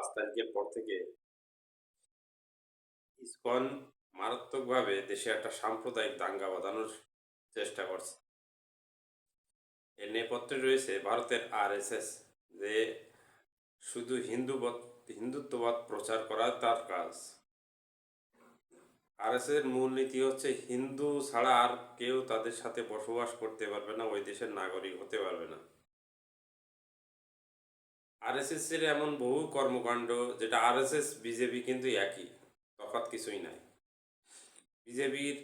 পাঁচ তারিখের পর থেকে ইসকন মারাত্মকভাবে দেশে একটা সাম্প্রদায়িক দাঙ্গা বাঁধানোর চেষ্টা করছে। এর নেপথ্যে রয়েছে ভারতের যে শুধু হিন্দুবাদ হিন্দুত্ববাদ প্রচার করা তার কাজ। এর মূল নীতি হচ্ছে হিন্দু ছাড়া আর কেউ তাদের সাথে বসবাস করতে পারবে না, ওই দেশের নাগরিক হতে পারবে না। আরএসএস এর এমন বহু কর্মকাণ্ড, যেটা আরএসএস, বিজেপি কিন্তু একই, তফাৎ কিছুই নাই। বিজেপির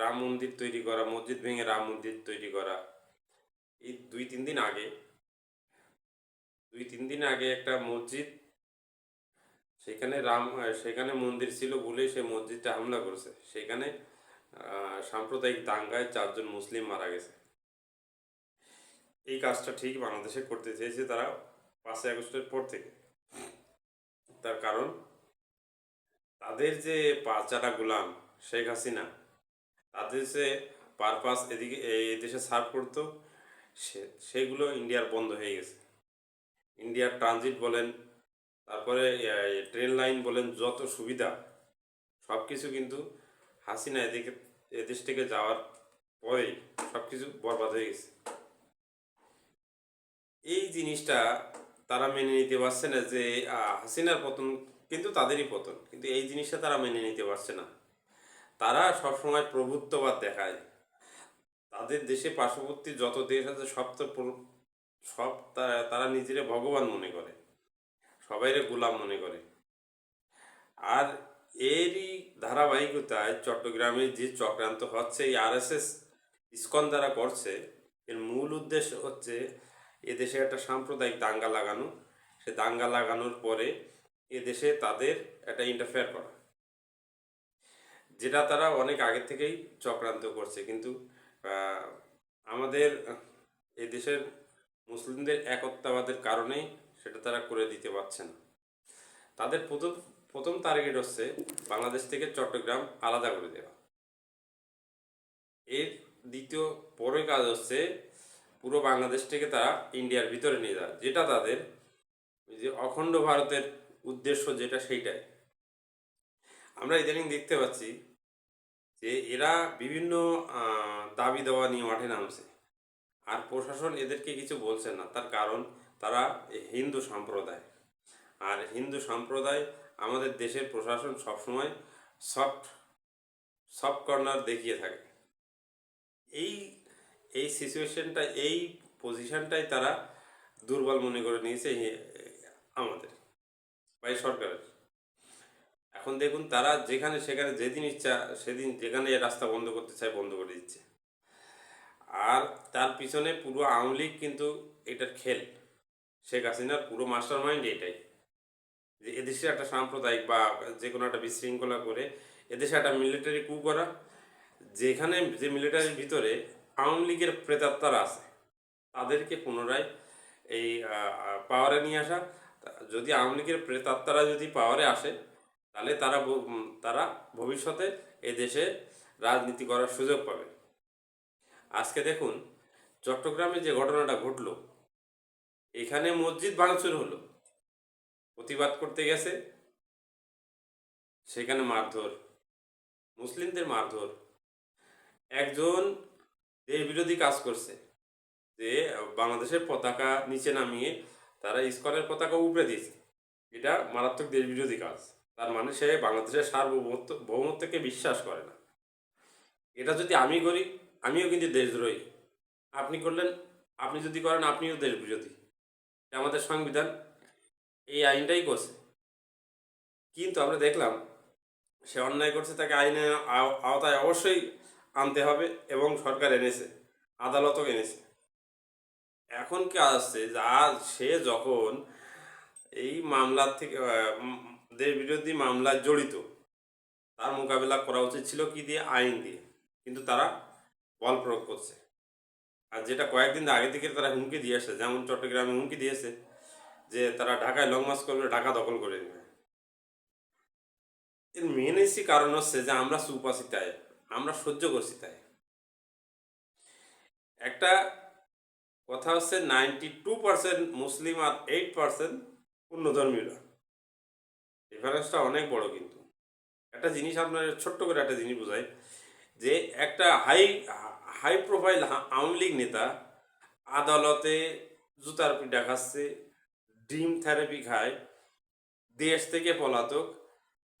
রাম মন্দির তৈরি করা, মসজিদ ভেঙে রাম মন্দির তৈরি করা, এই দুই তিন দিন আগে, দুই তিন দিন আগে একটা মসজিদ, সেখানে রাম সেখানে মন্দির ছিল বলে সে মসজিদটা হামলা করেছে। সেখানে সাম্প্রদায়িক দাঙ্গায় চারজন মুসলিম মারা গেছে। এই কাজটা ঠিক বাংলাদেশে করতে চেয়েছে তারা। পাঁচই আগস্টের পর থেকে। তার কারণ, তাদের যে পাঁচাটা গোলাম শেখ হাসিনা, তাদের যে পারপাস এদিকে, এই দেশে সার্ভ করতো, সে, সেগুলো ইন্ডিয়ার বন্ধ হয়ে গেছে। ইন্ডিয়ার ট্রানজিট বলেন, তারপরে ট্রেন লাইন বলেন, যত সুবিধা সব কিছু কিন্তু হাসিনা এদিকে, এদেশ থেকে যাওয়ার পরেই সব কিছু বরবাদ হয়ে গেছে। এই জিনিসটা তারা মেনে নিতে পারছে না যে হাসিনার পতন কিন্তু তাদেরই পতন। কিন্তু এই জিনিসটা তারা মেনে নিতে পারছে না। তারা সবসময় প্রভুত্ববাদ দেখায়। তাদের দেশে পার্শ্ববর্তী যত দেশ আছে, সব তো সব তারা নিজেরা ভগবান মনে করে। সবাইরে গোলাম মনে করে। আর এরই ধারাবাহিকতায় চট্টগ্রামে যে চক্রান্ত হচ্ছে, এই আরএসএস ইস্কন দ্বারা করছে, এর মূল উদ্দেশ্য হচ্ছে এদেশে একটা সাম্প্রদায়িক দাঙ্গা লাগানো, সে দাঙ্গা লাগানোর পরে এদেশে তাদের একটা ইন্টারফেয়ার করা, যেটা তারা অনেক আগে থেকেই চক্রান্ত করছে। কিন্তু আমাদের এই দেশের মুসলিমদের একত্বাবাদের কারণেই সেটা তারা করে দিতে পারছে না। তাদের প্রথম প্রথম টার্গেট হচ্ছে বাংলাদেশ থেকে চট্টগ্রাম আলাদা করে দেওয়া। এর দ্বিতীয়, পরের কাজ হচ্ছে পুরো বাংলাদেশ থেকে তারা ইন্ডিয়ার ভিতরে নিয়ে যাওয়া যেটা তাদের যে অখণ্ড ভারতের উদ্দেশ্য যেটা সেইটাই। আমরা ইদানিং দেখতে পাচ্ছি যে এরা বিভিন্ন দাবি দেওয়া নিয়ে মাঠে নামছে। আর প্রশাসন এদেরকে কিছু বলছে না। তার কারণ তারা হিন্দু সম্প্রদায়। আর হিন্দু সম্প্রদায় আমাদের দেশের প্রশাসন সবসময় সফট সফট কর্নার দেখিয়ে থাকে। এই এই সিচুয়েশনটা এই পজিশনটাই তারা দুর্বল মনে করে নিয়েছে আমাদের বা সরকারের। এখন দেখুন তারা যেখানে সেখানে যেদিন ইচ্ছা সেদিন যেখানে রাস্তা বন্ধ করতে চায় বন্ধ করে দিচ্ছে। আর তার পিছনে পুরো আওয়ামী লীগ কিন্তু এটার খেল। শেখ হাসিনার পুরো মাস্টার মাইন্ড এটাই। যে এদেশে একটা সাম্প্রদায়িক বা যে কোনো একটা বিশৃঙ্খলা করে এদেশে একটা মিলিটারি কু করা যেখানে যে মিলিটারির ভিতরে আওয়ামী লীগের প্রেতাত্মারা আছে, তাদেরকে পুনরায় এই পাওয়ারে নিয়ে আসা। যদি আওয়ামী লীগের প্রেতাত্মারা যদি পাওয়ারে আসে, তাহলে তারা তারা ভবিষ্যতে এই দেশে রাজনীতি করার সুযোগ পাবে। আজকে দেখুন, চট্টগ্রামে যে ঘটনাটা ঘটলো, এখানে মসজিদ ভাঙচুর হলো। প্রতিবাদ করতে গেছে, সেখানে মারধর, মুসলিমদের মারধর। একজন দেশ বিরোধী কাজ করছে। যে বাংলাদেশের পতাকা নিচে নামিয়ে তারা ইস্কনের পতাকা উপরে দিয়েছে। এটা মারাত্মক দেশ বিরোধী কাজ। তার মানে সে বাংলাদেশের সার্বভৌমত্ব, ভৌমত্বকে বিশ্বাস করে না। এটা যদি আমি করি, আমিও কিন্তু দেশদ্রোহী। আপনি করলেন, আপনি যদি করেন, আপনিও দেশ বিরোধী। আমাদের সংবিধান। এই আইনটাই করছে। কিন্তু আমরা দেখলাম, সে অন্যায় করছে, তাকে আইনের আও- আওতায় অবশ্যই আনতে হবে এবং সরকার এনেছে, আদালতও এনেছে। এখন কি আসছে যে সে যখন এই মামলার থেকে দেশ বিরোধী মামলায় জড়িত, তার মোকাবেলা করা উচিত ছিল কি দিয়ে? আইন দিয়ে। কিন্তু তারা বল প্রয়োগ করছে। আর যেটা কয়েকদিন আগে থেকে তারা হুমকি দিয়ে আসছে যেমন চট্টগ্রামে হুমকি দিয়েছে যে তারা ঢাকায় লং মার্চ করলে ঢাকা দখল করে নেবে। এর মেন কারণ হচ্ছে যে আমরা চুপ আছি আমরা সহ্য করছি তাই। একটা কথা হচ্ছে নাইনটি টু পার্সেন্ট মুসলিম আর এইট পার্সেন্ট অন্যধর্মীরা ডিফারেন্সটা অনেক বড় কিন্তু। একটা জিনিস আপনার ছোট্ট করে একটা জিনিস বোঝাই, যে একটা high high profile Awami League নেতা আদালতে জুতার পিঠা খাচ্ছে ডিম থেরাপি খায়, দেশ থেকে পলাতক,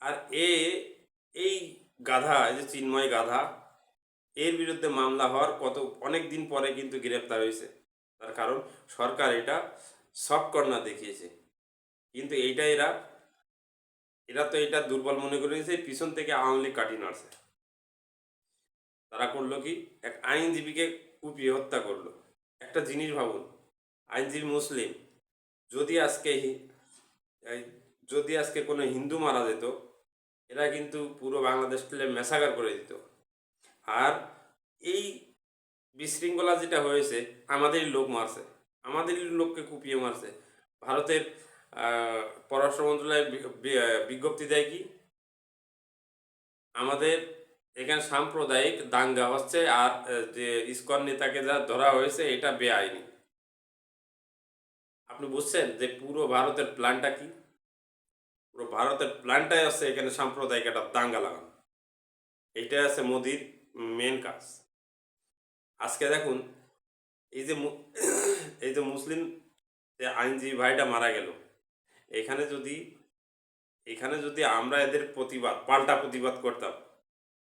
আর এ, এই গাধা, এই যে চিন্ময় গাধা, এর বিরুদ্ধে মামলা হওয়ার কত, অনেক দিন পরে কিন্তু গ্রেপ্তার হয়েছে। তার কারণ সরকার এটা কর্নার দেখিয়েছে। কিন্তু এইটা এরা এরা তো এটা দুর্বল মনে করে নিয়েছে, পিছন থেকে আওয়ামী লীগ কাটি নাড়ছে। তারা করল কি, এক আইনজীবীকে কুপিয়ে হত্যা করল। একটা জিনিস ভাবুন, আইনজীবী মুসলিম, যদি আজকে যদি আজকে কোনো হিন্দু মারা যেত এরা কিন্তু পুরো বাংলাদেশ তুলে মেসাগার করে দিত। আর এই বিশৃঙ্খলা যেটা হয়েছে, আমাদেরই লোক মারছে। আমাদেরই লোককে কুপিয়ে মারছে। ভারতের পররাষ্ট্র মন্ত্রণালয় বিজ্ঞপ্তি দেয় কি? আমাদের এখানে সাম্প্রদায়িক দাঙ্গা হচ্ছে আর যে ইস্কন নেতাকে যা ধরা হয়েছে, এটা বেআইনি। আপনি বুঝছেন যে পুরো ভারতের প্ল্যানটা কি? পুরো ভারতের প্ল্যানটাই আছে এখানে সাম্প্রদায়িক একটা দাঙ্গা লাগানো। এইটাই আছে মোদির মেন কাজ। আজকে দেখুন, এই যে এই যে মুসলিম যে আইনজীবী ভাইটা মারা গেল, এখানে যদি এখানে যদি আমরা এদের প্রতিবাদ, পাল্টা প্রতিবাদ করতাম,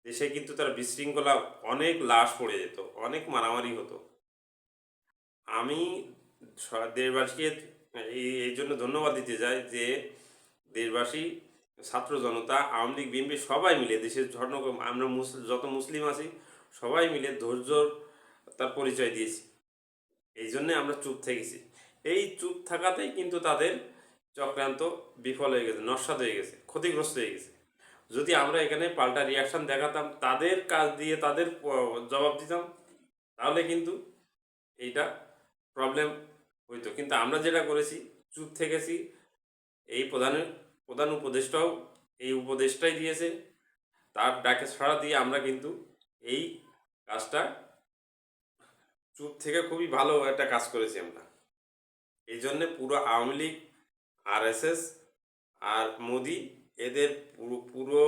দেশে কিন্তু তার বিশৃঙ্খলা অনেক লাশ পড়ে যেত, অনেক মারামারি হতো। আমি দেশবাসীকে এই জন্য ধন্যবাদ দিতে চাই যে দেশবাসী, ছাত্র জনতা, আওয়ামী লীগ, বিএনপি, সবাই মিলে দেশের ধর্ম আমরা যত মুসলিম আছি, সবাই মিলে ধৈর্য তার পরিচয় দিয়েছি। এই জন্যে আমরা চুপ থেকেছি। এই চুপ থাকাতেই কিন্তু তাদের চক্রান্ত বিফল হয়ে গেছে নস্বাদ হয়ে গেছে, ক্ষতিগ্রস্ত হয়ে গেছে। যদি আমরা এখানে পাল্টা রিয়াকশান দেখাতাম, তাদের কাজ দিয়ে তাদের জবাব দিতাম, তাহলে কিন্তু এইটা প্রবলেম হইতো। কিন্তু আমরা যেটা করেছি, চুপ থেকেছি, এই প্রধানের প্রধান উপদেষ্টাও এই উপদেশটাই দিয়েছে। তার ডাকে সাড়া দিয়ে আমরা কিন্তু এই কাজটা চুপ থেকে খুবই ভালো একটা কাজ করেছি আমরা। এই জন্যে পুরো আওয়ামী লীগ, আরএসএস আর মোদি এদের পুরো পুরো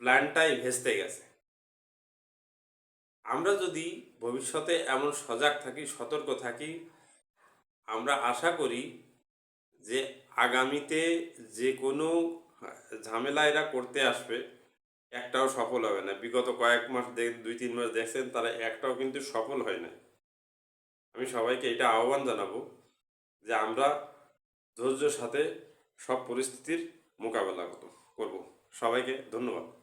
প্ল্যানটাই ভেস্তে গেছে। আমরা যদি ভবিষ্যতে এমন সজাগ থাকি, সতর্ক থাকি, আমরা আশা করি যে আগামীতে যে কোনো ঝামেলা এরা করতে আসবে, একটাও সফল হবে না। বিগত কয়েক মাস দেখ দুই তিন মাস দেখছেন, তারা একটাও কিন্তু সফল হয় না। আমি সবাইকে এটা আহ্বান জানাব যে আমরা ধৈর্যের সাথে সব পরিস্থিতির মোকাবেলা করব। সবাইকে ধন্যবাদ।